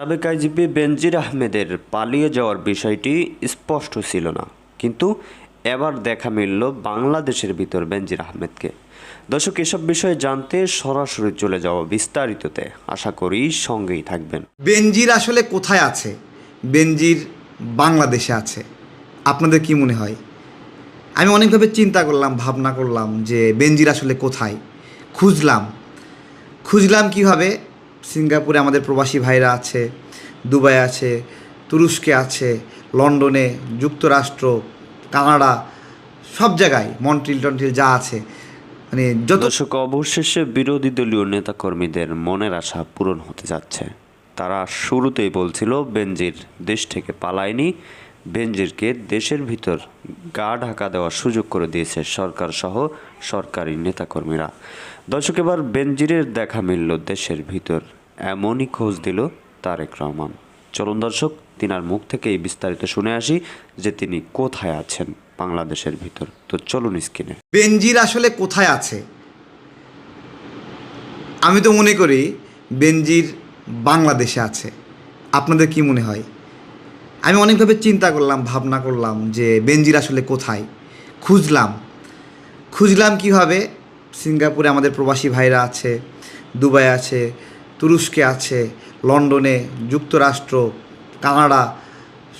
সাবেক আইজিপি বেনজির আহমেদের পালিয়ে যাওয়ার বিষয়টি স্পষ্ট ছিল না। কিন্তু এবার দেখা মিলল বাংলাদেশের ভিতর বেনজির আহমেদকে। দর্শক, এসব বিষয়ে জানতে সরাসরি চলে যাওয়া বিস্তারিততে আশা করি সঙ্গেই থাকবেন। বেনজির আসলে কোথায় আছে? বেনজির বাংলাদেশে আছে। আপনাদের কি মনে হয়? আমি অনেকভাবে চিন্তা করলাম, ভাবনা করলাম যে বেনজির আসলে কোথায়? খুঁজলাম। খুঁজলাম কীভাবে? সিঙ্গাপুরে আমাদের প্রবাসী ভাইরা আছে, দুবাই আছে, তুরস্কে আছে, লন্ডনে, যুক্তরাষ্ট্র, কানাডা, সব জায়গায় মন্ট্রিল টন্ট্রিল যা আছে। মানে যত দর্শক, অবশেষে বিরোধী দলীয় নেতাকর্মীদের মনের আশা পূরণ হতে যাচ্ছে। তারা শুরুতেই বলছিল, বেনজির দেশ থেকে পালায়নি। বেনজিরকে দেশের ভিতর গা ঢাকা দেওয়ার সুযোগ করে দিয়েছে সরকার সহ সরকারি নেতাকর্মীরা। দর্শক, এবার বেনজিরের দেখা মিলল দেশের ভিতর। এমনই খোঁজ দিল তারেক রহমান। চলুন দর্শক, তিনার মুখ থেকে এই বিস্তারিত শুনে আসি যে তিনি কোথায় আছেন বাংলাদেশের ভিতর। তো চলুন স্ক্রিনে। বেনজির আসলে কোথায় আছে? আমি তো মনে করি বেনজির বাংলাদেশে আছে। আপনাদের কি মনে হয়? আমি অনেকভাবে চিন্তা করলাম, ভাবনা করলাম যে বেনজির আসলে কোথায়? খুঁজলাম। খুঁজলাম কীভাবে? সিঙ্গাপুরে আমাদের প্রবাসী ভাইরা আছে, দুবাই আছে, তুরস্কে আছে, লন্ডনে, যুক্তরাষ্ট্র, কানাডা,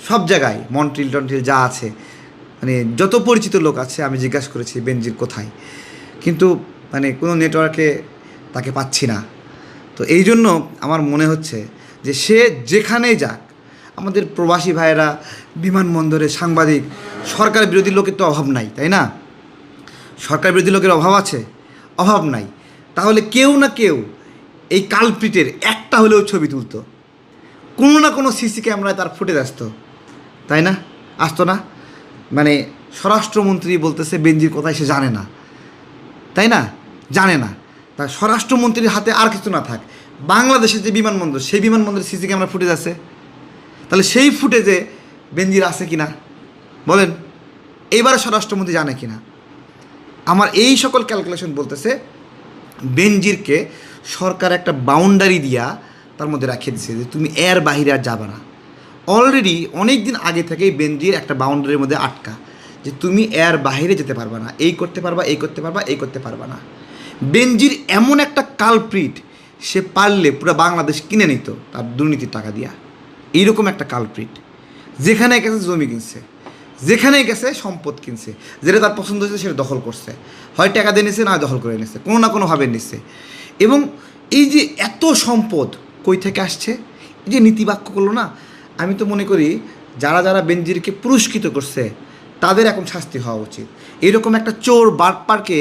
সব জায়গায়, মন্ট্রিল টন্ট্রিল যা আছে। মানে যত পরিচিত লোক আছে, আমি জিজ্ঞাসা করেছি বেনজির কোথায়? কিন্তু মানে কোনো নেটওয়ার্কে তাকে পাচ্ছি না। তো এই জন্য আমার মনে হচ্ছে যে সে যেখানেই যাক আমাদের প্রবাসী ভাইয়েরা, বিমানবন্দরে সাংবাদিক, সরকার বিরোধী লোকের তো অভাব নাই, তাই না? সরকার বিরোধী লোকের অভাব আছে? অভাব নাই। তাহলে কেউ না কেউ এই কালপ্রিটের একটা হলেও ছবি তুলতো। কোনো না কোনো সিসি ক্যামেরায় তার ফুটেজ আসতো। তাই না? আসতো না? মানে স্বরাষ্ট্রমন্ত্রী বলতেছে বেঞ্জির কোথায় সে জানে না। তাই না? জানে না। তা স্বরাষ্ট্রমন্ত্রীর হাতে আর কিছু না থাক। বাংলাদেশের যে বিমানবন্দর, সেই বিমানবন্দরের সিসি ক্যামেরা ফুটেজ আছে? তাহলে সেই ফুটেজে বেনজির আছে কি না বলেন। এইবারে স্বরাষ্ট্রমন্ত্রী জানে কি না আমার এই সকল ক্যালকুলেশন বলতেছে, বেনজিরকে সরকার একটা বাউন্ডারি দিয়া তার মধ্যে রাখিয়ে দিচ্ছে যে তুমি এর বাহিরে আর যাবে না। অলরেডি অনেক দিন আগে থেকেই বেনজির একটা বাউন্ডারির মধ্যে আটকা, যে তুমি এর বাহিরে যেতে পারবে না। এই করতে পারবা, এই করতে পারবা, এই করতে পারবা না। বেনজির এমন একটা কালপ্রিট সে পারলে পুরো বাংলাদেশ কিনে নিত তার দুর্নীতির টাকা দিয়া। এইরকম একটা কালপ্রিট যেখানে গেছে জমি কিনছে, যেখানে গেছে সম্পদ কিনছে, যেটা তার পছন্দ হয়েছে সেটা দখল করছে। হয় টাকা দিয়ে নিচ্ছে না দখল করে নিছে, কোনো না কোনোভাবে নিচ্ছে এবং এই যে এত সম্পদ কই থেকে আসছে? এই যে নীতিবাক্য করল না, আমি তো মনে করি যারা যারা বেনজিরকে পুরস্কৃত করছে, তাদের এখন শাস্তি হওয়া উচিত। এরকম একটা চোর বাটপারকে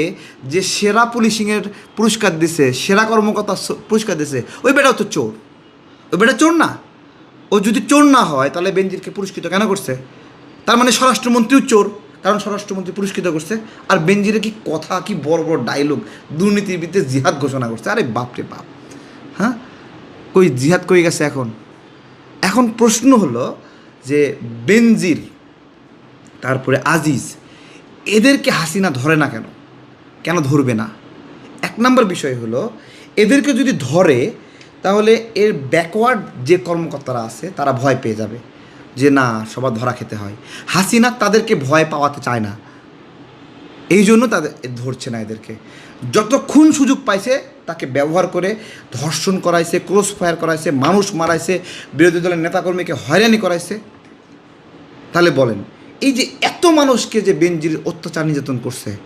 যে সেরা পুলিশিংয়ের পুরস্কার দিছে, সেরা কর্মকর্তা পুরস্কার দিছে, ওই বেটাও তো চোর। ওই বেটা চোর না। ও যদি চোর না হয়, তাহলে বেনজিরকে পুরস্কৃত কেন করছে? তার মানে স্বরাষ্ট্রমন্ত্রীও চোর, কারণ স্বরাষ্ট্রমন্ত্রী পুরস্কৃত করছে। আর বেনজিরে কি কথা, কি বড় বড় ডায়লগ দুর্নীতির বিরুদ্ধে জিহাদ ঘোষণা করছে? আরে বাপরে বাপ। হ্যাঁ? কই, জিহাদ কই গেছে এখন? এখন প্রশ্ন হলো যে বেনজির, তারপরে আজিজ, এদেরকে হাসিনা ধরে না কেন? কেন ধরবে না? এক নম্বর বিষয় হলো, এদেরকে যদি ধরে তাহলে এর ব্যাকওয়ার্ড যে কর্মকর্তারা আছে, তারা ভয় পেয়ে যাবে যে না, সবার ধরা খেতে হয়। হাসিনা তাদেরকে ভয় পাওয়াতে চায় না। এই জন্য তাদের ধরছে না এদেরকে। যতক্ষণ সুযোগ পাইছে, তাকে ব্যবহার করে ধর্ষণ করাইছে ক্রস ফায়ার করাইছে, মানুষ মারাইছে, বিরোধী দলের নেতাকর্মীকে হয়রানি করাইছে, তাহলে বলেন, এই যে এত মানুষকে যে বেনজির অত্যাচার নির্যাতন করছে,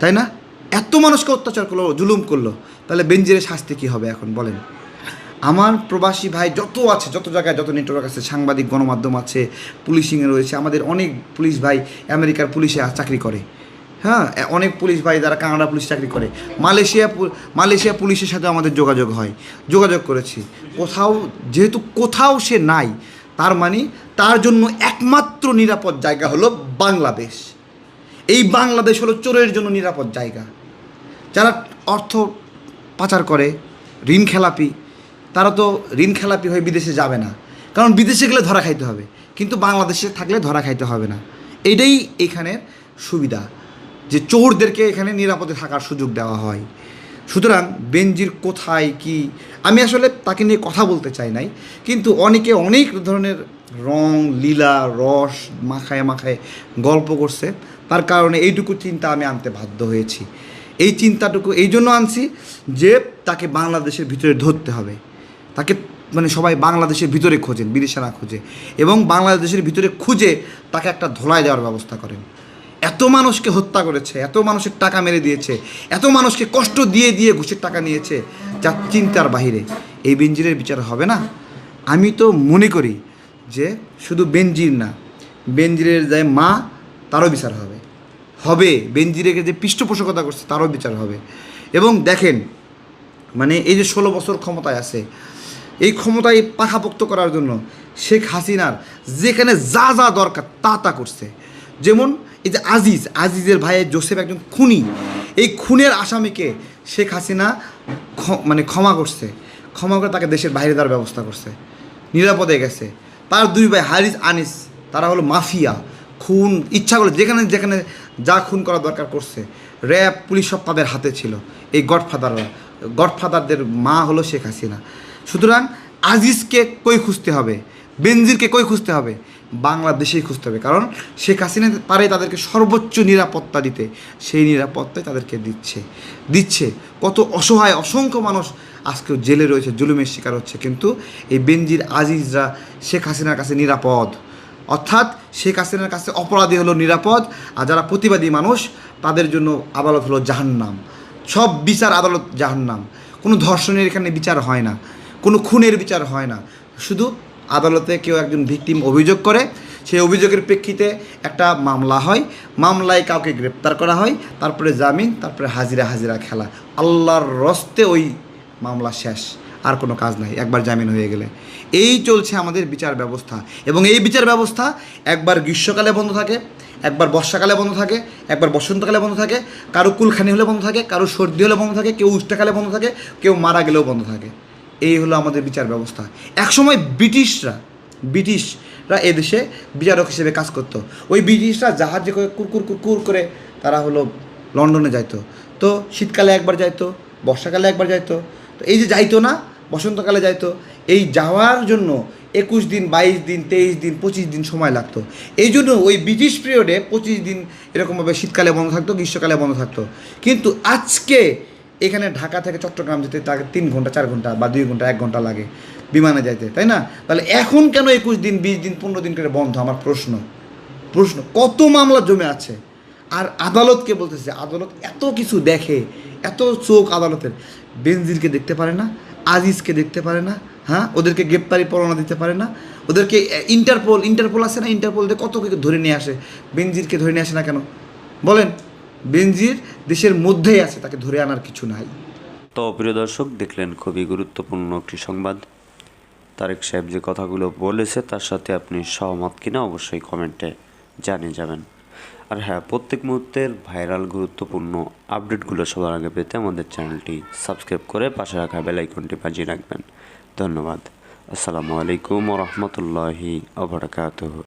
তাই না? এত মানুষকে অত্যাচার করল, জুলুম করল, তাহলে বেনজিরের শাস্তি কী হবে এখন? বলেন। আমার প্রবাসী ভাই যত আছে, যত জায়গায়, যত নেটওয়ার্ক আছে, সাংবাদিক, গণমাধ্যম আছে, পুলিশিংয়ে রয়েছে, আমাদের অনেক পুলিশ ভাই আমেরিকার পুলিশে চাকরি করে। হ্যাঁ অনেক পুলিশ ভাই যারা কানাডা পুলিশ চাকরি করে। মালয়েশিয়া মালয়েশিয়া পুলিশের সাথে আমাদের যোগাযোগ হয়। যোগাযোগ করেছি। কোথাও, যেহেতু কোথাও সে নাই, তার মানে তার জন্য একমাত্র নিরাপদ জায়গা হলো বাংলাদেশ। এই বাংলাদেশ হলো চোরের জন্য নিরাপদ জায়গা। যারা অর্থ পাচার করে, ঋণ খেলাপি তারা তো ঋণ খেলাপি হয়ে বিদেশে যাবে না। কারণ বিদেশে গেলে ধরা খাইতে হবে। কিন্তু বাংলাদেশে থাকলে ধরা খাইতে হবে না। এটাই এখানের সুবিধা, যে চোরদেরকে এখানে নিরাপদে থাকার সুযোগ দেওয়া হয়। সুতরাং বেনজির কোথায়, কি? আমি আসলে তাকে নিয়ে কথা বলতে চাই নাই। কিন্তু অনেকে অনেক ধরনের রং, লীলা, রস মাখায় মাখায় গল্প করছে। তার কারণে এইটুকু চিন্তা আমি আনতে বাধ্য হয়েছি। এই চিন্তাটুকু, এই জন্য আনছি যে তাকে বাংলাদেশের ভিতরে ধরতে হবে। তাকে মানে সবাই বাংলাদেশের ভিতরে খোঁজেন, বিদেশে না খোঁজে। এবং বাংলাদেশের ভিতরে খুঁজে তাকে একটা ধোলায় দেওয়ার ব্যবস্থা করেন। এত মানুষকে হত্যা করেছে, এত মানুষের টাকা মেরে দিয়েছে, এত মানুষকে কষ্ট দিয়ে দিয়ে ঘুষের টাকা নিয়েছে যা চিন্তার বাহিরে। এই বেঞ্জিরের বিচার হবে না? আমি তো মনে করি যে শুধু বেঞ্জির না, বেঞ্জিরের যে মা, তারও বিচার হবে। হবে বেঞ্জিরেকে যে পৃষ্ঠপোষকতা করছে, তারও বিচার হবে। এবং দেখেন মানে এই যে ষোলো বছর ক্ষমতায় আছে এই ক্ষমতায় পাখাপোক্ত করার জন্য শেখ হাসিনার যেখানে যা যা দরকার তা তা করছে। যেমন এই যে আজিজ, আজিজের ভাইয়ের জোসেফ একজন খুনি। এই খুনের আসামিকে শেখ হাসিনা মানে ক্ষমা করছে। ক্ষমা করে তাকে দেশের বাইরে দেওয়ার ব্যবস্থা করছে। নিরাপদে গেছে। তার দুই ভাই হারিস আনিস, তারা হলো মাফিয়া। খুন, ইচ্ছা করলে যেখানে যেখানে যা খুন করা দরকার করছে। র্যাব, পুলিশ সব তাদের হাতে ছিল। এই গডফাদাররা, গডফাদারদের মা হলো শেখ হাসিনা। সুতরাং আজিজকে কই খুঁজতে হবে? বেনজিরকে কই খুঁজতে হবে? বাংলাদেশেই খুঁজতে হবে। কারণ শেখ হাসিনা পারে তাদেরকে সর্বোচ্চ নিরাপত্তা দিতে। সেই নিরাপত্তাই তাদেরকে দিচ্ছে। দিচ্ছে। কত অসহায়, অসংখ্য মানুষ আজকেও জেলে রয়েছে, জুলুমের শিকার হচ্ছে। কিন্তু এই বেনজির আজিজরা শেখ হাসিনার কাছে নিরাপদ। অর্থাৎ শেখ হাসিনার কাছে অপরাধী হলো নিরাপদ। আর যারা প্রতিবাদী মানুষ, তাদের জন্য আদালত হলো জাহান্নাম। সব বিচার আদালত জাহান্নাম। কোনো ধর্ষণের এখানে বিচার হয় না। কোনো খুনের বিচার হয় না। শুধু আদালতে কেউ একজন ভিকটিম অভিযোগ করে, সেই অভিযোগের প্রেক্ষিতে একটা মামলা হয়। মামলায় কাউকে গ্রেপ্তার করা হয়, তারপরে জামিন, তারপরে হাজিরা হাজিরা খেলা। আল্লাহর রস্তে ওই মামলা শেষ, আর কোনো কাজ নাই, একবার জামিন হয়ে গেলে। এই চলছে আমাদের বিচার ব্যবস্থা। এবং এই বিচার ব্যবস্থা একবার গ্রীষ্মকালে বন্ধ থাকে, একবার বর্ষাকালে বন্ধ থাকে, একবার বসন্তকালে বন্ধ থাকে, কারও কুলখানি হলে বন্ধ থাকে, কারও সর্দি হলে বন্ধ থাকে, কেউ উষ্টাকালে বন্ধ থাকে, কেউ মারা গেলেও বন্ধ থাকে। এই হলো আমাদের বিচার ব্যবস্থা। একসময় ব্রিটিশরা ব্রিটিশরা এদেশে বিচারক হিসেবে কাজ করতো। ওই ব্রিটিশরা জাহাজে করে কুরকুর কুরকুর করে তারা হলো লন্ডনে যাইতো। তো শীতকালে একবার যাইতো, বর্ষাকালে একবার যাইতো। তো এই যে যাইতো না, বসন্তকালে যাইতো, এই যাওয়ার জন্য একুশ দিন, বাইশ দিন, তেইশ দিন, পঁচিশ দিন সময় লাগতো। এই জন্য ওই ব্রিটিশ পিরিয়ডে পঁচিশ দিন এরকমভাবে শীতকালে বন্ধ থাকতো, গ্রীষ্মকালে বন্ধ থাকতো। কিন্তু আজকে এখানে ঢাকা থেকে চট্টগ্রাম যেতে তাকে তিন ঘণ্টা, চার ঘণ্টা বা দুই ঘণ্টা, এক ঘণ্টা লাগে বিমানে যাইতে, তাই না? তাহলে এখন কেন একুশ দিন, বিশ দিন, পনেরো দিন করে বন্ধ? আমার প্রশ্ন। প্রশ্ন, কত মামলা জমে আছে? আর আদালতকে বলতেছে, আদালত এত কিছু দেখে, এত চোখ আদালতের। বেনজিরকে দেখতে পারে না, আজিজকে দেখতে পারে না হ্যাঁ? ওদেরকে গ্রেপ্তারি পরোয়ানা দিতে পারে না। ওদেরকে ইন্টারপোল ইন্টারপোল আছে না? ইন্টারপোল দিয়ে কত ধরে নিয়ে আসে? বেনজিরকে ধরে নিয়ে আসে না কেন? বলেন। বেনজির দেশের মধ্যেই আছে, তাকে ধরে আনার কিছু নাই। তো প্রিয় দর্শক, দেখলেন খুবই গুরুত্বপূর্ণ একটি সংবাদ। তারেক সাহেব যে কথাগুলো বলেছে, তার সাথে আপনি সহমত কিনা অবশ্যই কমেন্টে জানিয়ে যাবেন। আর হ্যাঁ প্রত্যেক মুহূর্তের ভাইরাল গুরুত্বপূর্ণ আপডেটগুলো সবার আগে পেতে আমাদের চ্যানেলটি সাবস্ক্রাইব করে পাশে রাখা বেল আইকনটি বাজিয়ে রাখবেন। ধন্যবাদ। আসসালামু আলাইকুম রহমতুল্লাহি আবরকাতহ